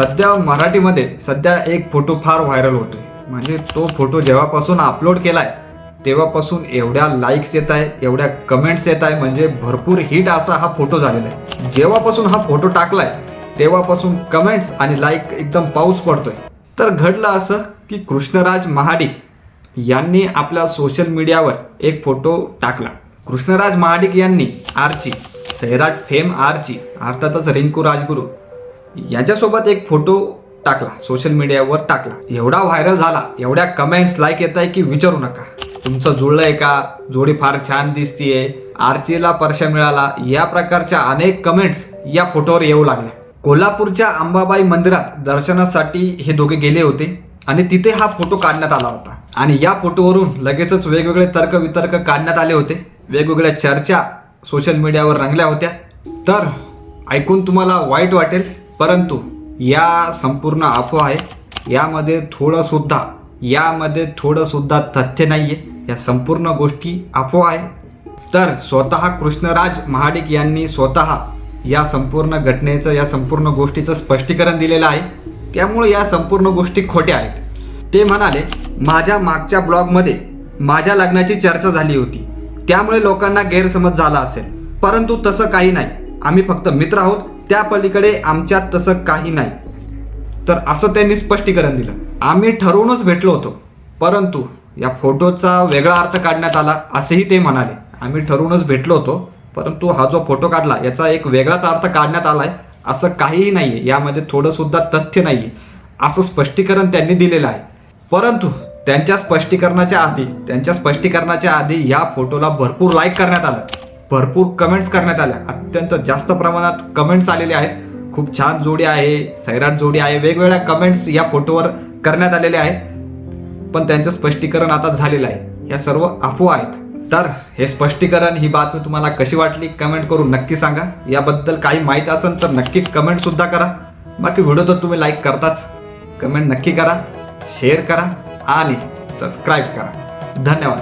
सध्या मराठीमध्ये सध्या एक फोटो फार व्हायरल होतोय. म्हणजे तो फोटो जेव्हापासून अपलोड केलाय तेव्हापासून एवढ्या लाईक्स येत आहे एवढ्या कमेंट्स येत आहे म्हणजे भरपूर हिट असा हा फोटो झालेला आहे. जेव्हापासून हा फोटो टाकलाय तेव्हापासून कमेंट्स आणि लाईक एकदम पाऊस पडतोय. तर घडलं असं की कृष्णराज महाडिक यांनी आपल्या सोशल मीडियावर एक फोटो टाकला. कृष्णराज महाडिक यांनी आरची सैराट फेम आरची अर्थातच रिंकू राजगुरू याच्यासोबत एक फोटो टाकला सोशल मीडियावर टाकला. एवढा व्हायरल झाला एवढ्या कमेंट्स लाईक येत आहे की विचारू नका. तुमचं जुळलंय का? जोडी फार छान दिसतीये. आरचीला परशा मिळाला. या प्रकारच्या अनेक कमेंट्स या फोटोवर येऊ लागल्या. कोल्हापूरच्या अंबाबाई मंदिरात दर्शनासाठी हे दोघे गेले होते आणि तिथे हा फोटो काढण्यात आला होता. आणि या फोटोवरून लगेचच वेगवेगळे तर्क वितर्क काढण्यात आले होते. वेगवेगळ्या चर्चा सोशल मीडियावर रंगल्या होत्या. तर ऐकून तुम्हाला वाईट वाटेल परंतु या संपूर्ण अफवा आहे. यामध्ये थोडंसुद्धा यामध्ये थोडंसुद्धा तथ्य नाही आहे या संपूर्ण गोष्टी अफवा आहे. तर स्वतः कृष्णराज महाडिक यांनी स्वतः या संपूर्ण घटनेचं या संपूर्ण गोष्टीचं स्पष्टीकरण दिलेलं आहे. त्यामुळे या संपूर्ण गोष्टी खोट्या आहेत. ते म्हणाले माझ्या मागच्या ब्लॉगमध्ये माझ्या लग्नाची चर्चा झाली होती. त्यामुळे लोकांना गैरसमज झाला असेल. परंतु तसं काही नाही. आम्ही फक्त मित्र आहोत. त्या पलीकडे आमच्यात तसं काही नाही. तर असं त्यांनी स्पष्टीकरण दिलं. आम्ही ठरवूनच भेटलो होतो. परंतु या फोटोचा वेगळा अर्थ काढण्यात आला असेही ते म्हणाले. आम्ही ठरवूनच भेटलो होतो परंतु हा जो फोटो काढला याचा एक वेगळाच अर्थ काढण्यात आला आहे असं काहीही नाही आहे यामध्ये थोडंसुद्धा तथ्य नाही आहे असं स्पष्टीकरण त्यांनी दिलेलं आहे. परंतु त्यांच्या स्पष्टीकरणाच्या आधी त्यांच्या स्पष्टीकरणाच्या आधी या फोटोला भरपूर लाईक करण्यात आलं. भरपूर कमेंट्स करण्यात आल्या. अत्यंत जास्त प्रमाणात कमेंट्स आलेले आहेत. खूप छान जोडी आहे सैराट जोडी आहे. वेगवेगळ्या कमेंट्स या फोटोवर करण्यात आलेले आहेत. पण त्यांचं स्पष्टीकरण आता झालेलं आहे. या सर्व अफवा आहेत. तर हे स्पष्टीकरण ही बातमी तुम्हाला कशी वाटली कमेंट करून नक्की सांगा. याबद्दल काही माहीत असेल तर नक्कीच कमेंट सुद्धा करा. बाकी व्हिडिओ तर तुम्ही लाईक करताच. कमेंट नक्की करा शेअर करा आणि सबस्क्राईब करा. धन्यवाद.